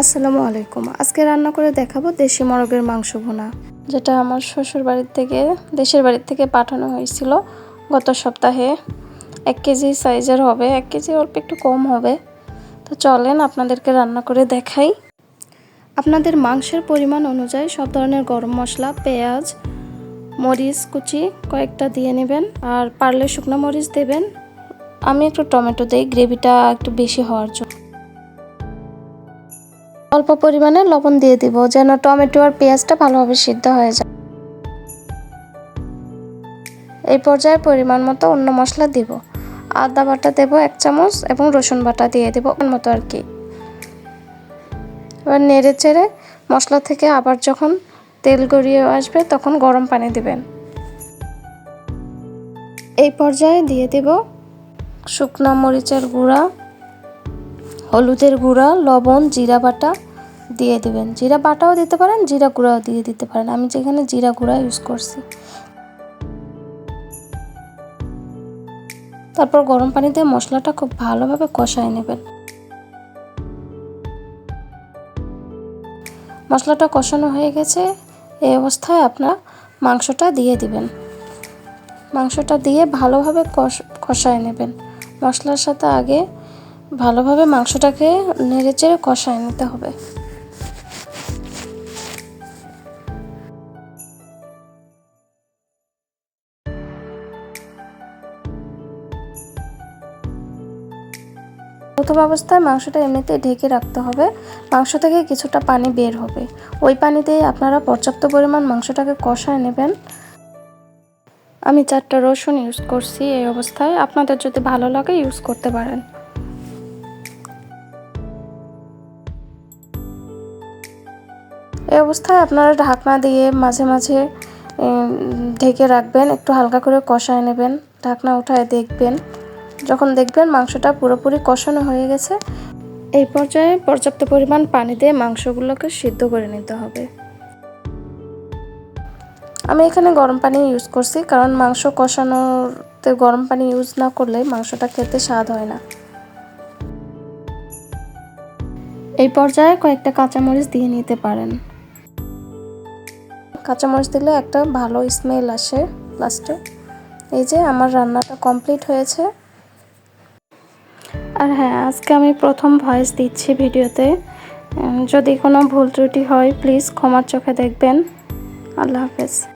আসসালামু আলাইকুম। আজকে রান্না করে দেখাবো দেশি মোরগের মাংস ভুনা। যেটা আমার শ্বশুর বাড়ির থেকে, দেশের বাড়ির থেকে পাঠানো হয়েছিল গত সপ্তাহে। এক কেজি সাইজের হবে, এক কেজি অল্প একটু কম হবে। তো চলেন আপনাদেরকে রান্না করে দেখাই। আপনাদের মাংসের পরিমাণ অনুযায়ী সব ধরনের গরম মশলা, পেঁয়াজ, মরিচ, কুচি কয়েকটা দিয়ে নেবেন আর পারলে শুকনো মরিচ দেবেন। আমি একটু টমেটো দিই, গ্রেভিটা একটু বেশি হওয়ার জন্য। অল্প পরিমাণে লবণ দিয়ে দিব, যেন টমেটো আর পেঁয়াজটা ভালোভাবে সিদ্ধ হয়ে যায়। এই পর্যায়ে পরিমাণ মতো অন্য মশলা দিব। আদা বাটা দেব এক চামচ এবং রসুন বাটা দিয়ে দেব মতো আর কি। এবার নেড়ে চেড়ে মশলা থেকে আবার যখন তেল গড়িয়ে আসবে, তখন গরম পানি দিবেন। এই পর্যায়ে দিয়ে দেব শুকনা মরিচের গুঁড়া। হলুদের গুঁড়া, লবণ, জিরা বাটা দিয়ে দেবেন। জিরা বাটাও দিতে পারেন, জিরা গুঁড়াও দিয়ে দিতে পারেন। আমি যেখানে জিরা গুঁড়া ইউজ করছি। তারপর গরম পানিতে মশলাটা খুব ভালোভাবে কষায় নেবেন। মশলাটা কষানো হয়ে গেছে। এই অবস্থায় আপনার মাংসটা দিয়ে দিবেন। মাংসটা দিয়ে ভালোভাবে কষ, কষায় নেবেন। মশলার সাথে আগে ভালোভাবে মাংসটাকে নেড়ে চেড়ে কষায় নিতে হবে। প্রথম অবস্থায় মাংসটা এমনিতে ঢেকে রাখতে হবে। মাংস থেকে কিছুটা পানি বের হবে। ওই পানিতেই আপনারা পর্যাপ্ত পরিমাণ মাংসটাকে কষায় নেবেন। আমি চারটা রসুন ইউজ করছি এই অবস্থায়। আপনাদের যদি ভালো লাগে ইউজ করতে পারেন। এই অবস্থায় আপনারা ঢাকনা দিয়ে মাঝে মাঝে ঢেকে রাখবেন, একটু হালকা করে কষায় নেবেন, ঢাকনা উঠায় দেখবেন। যখন দেখবেন মাংসটা পুরোপুরি কষানো হয়ে গেছে, এই পর্যায়ে পর্যাপ্ত পরিমাণ পানি দিয়ে মাংসগুলোকে সিদ্ধ করে নিতে হবে। আমি এখানে গরম পানি ইউজ করছি, কারণ মাংস কষানোতে গরম পানি ইউজ না করলে মাংসটা খেতে স্বাদ হয় না। এই পর্যায়ে কয়েকটা কাঁচামরিচ দিয়ে নিতে পারেন। কাঁচামরিচ দিলে একটা ভালো স্মেল আসে লাস্টে এই যে আমার রান্নাটা কমপ্লিট হয়েছে। আর হ্যাঁ আজকে আমি প্রথম ভয়েস দিচ্ছি ভিডিওতে। যদি কোনো ভুল ত্রুটি হয় প্লিজ ক্ষমার চোখে দেখবেন। আল্লাহ হাফেজ।